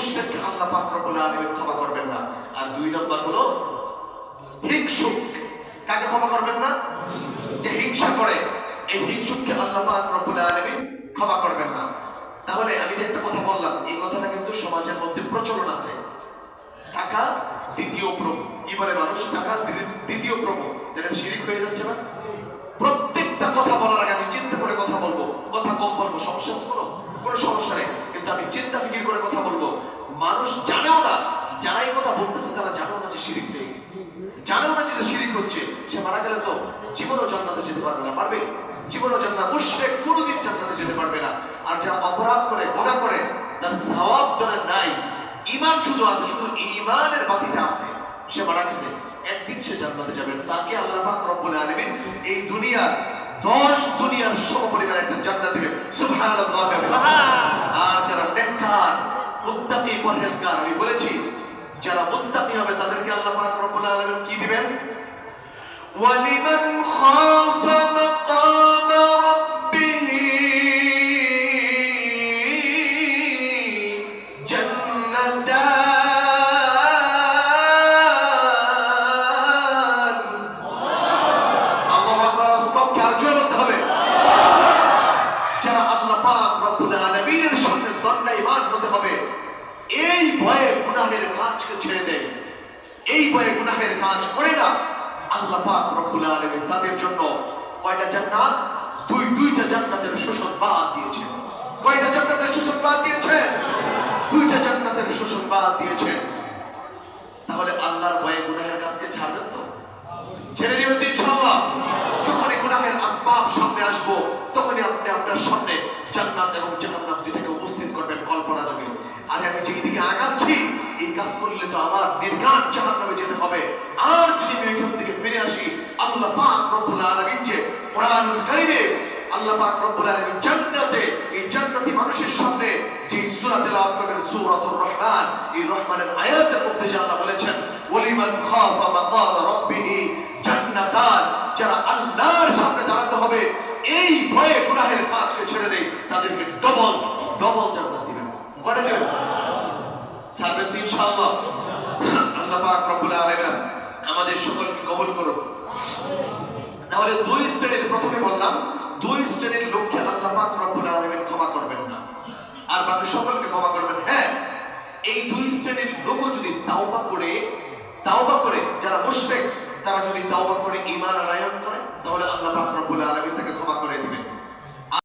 মুশরিককে আল্লাহ পাক রব্বুল আলামিন ক্ষমা করবেন না। আর দুই নাম্বার হলো, হিংসুক। কাকে ক্ষমা করবেন না? যে হিংসা করে, এই হিংসুককে আল্লাহ পাক রব্বুল আলামিন ক্ষমা করবেন না। তাহলে আমি যে একটা কথা বললাম, এই কথাটা কিন্তু সমাজের মধ্যে প্রচলন আছে। টাকা দ্বিতীয় প্রভু। কি বলে মানুষ? টাকা দ্বিতীয় প্রভু। যেটা শিরিক হয়ে যাচ্ছে না? করে কথা বলব। মানুষ জানেও না যারা এই কথা বলতেছে তারা জানেও না যে শিরিক হয়ে গেছে। জানেও না যেটা শিরিক হচ্ছে। সে মারা গেলে তো জীবনও জান্নাতে যেতে পারবে না, পারবে? জীবনও জান্নাত, মুশরিক কোনোদিন জান্নাতে যেতে পারবে না। আর যারা অপরাধ করে, গুনাহ করে, তার সওয়াব ধরে নাই। ইমান শুধু আছে, শুধু ইমানের বাতিটা আছে। সে মারা গেছে, একদিন সে জান্নাতে যাবে তাকে আল্লাহ পাক রব্বুল আলামিন এই দুনিয়ার দশ দুনিয়ার সমপরিমাণ একটা জান্নাত দিবে। সুবহানাল্লাহ। মুত্তাকি পরহেজগার আমি বলেছি, যারা মুত্তাকি হবে তাদেরকে আল্লাহ পাক রব্বুল আলামিন কি দিবেন? ওয়ালিমান খাফা মাকাম রাব্বিহি জান্নাতান। আল্লাহু আকবার স্টপ কার্য বলতে হবে। যারা আল্লাহ পাক রব্বুল আলামিনের সামনে দণ্ডায়মান হতে হবে এই ভয়ে গুনাহের কাজকে ছেড়ে দেয়। এই ভয়ে গুনাহের কাজ করে না। আল্লাহ পাক রব্বুল আলামিন তাদের জন্য কয়টা জান্নাত? দুই, দুইটা জান্নাতের সুসংবাদ দিয়েছেন কয়টা জান্নাতের সুসংবাদ দিয়েছেন দুইটা জান্নাতের সুসংবাদ দিয়েছেন তাহলে আল্লাহর ভয়ে গুনাহের কাজকে ছাড়বেন তো? ছেড়ে দিবেন ইনশাআল্লাহ। যখনই গুনাহের আসবাব সামনে আসব, তখনই আপনি আপনার সামনে আমার নির্গান জাহান্নামে যেতে হবে। আর যদি আমি ওইখান থেকে ফিরে আসি, আল্লাহ পাক রব্বুল আলামিন যে কোরআনুল কারীমে আল্লাহ পাক রব্বুল আলামিন জান্নাতে, এই জান্নাতি মানুষের সামনে যে সূরা করবেন, সূরাতুর রহমান, এই রহমানের আয়াতের মধ্যে যে আল্লাহ বলেছেন ওয়ালিমান খাফা মাকাম রাব্বিহি জান্নাতান, যারা আল্লাহর সামনে দাঁড়াতে হবে, এই ভয়ে গুনাহের কাজকে ছেড়ে দেয় তাদেরকে ডবল ডবল জান্নাত তো ইনশাআল্লাহ। আল্লাহ পাক রব্বুল আলামিন আমাদের সকলকে কবুল করুন তাহলে দুই শ্রেণির প্রথমে বললাম, দুই শ্রেণির লোককে আল্লাহ পাক রব্বুল আলামিন ক্ষমা করবেন না। আর বাকি সকলকে ক্ষমা করবেন। হ্যাঁ এই দুই শ্রেণির লোকও যদি তাওবা করে তাওবা করে, যারা মুশরিক, তারা যদি তাওবা করে, ঈমান আনায়ন করে, তাহলে আল্লাহ পাক রব্বুল আলামিন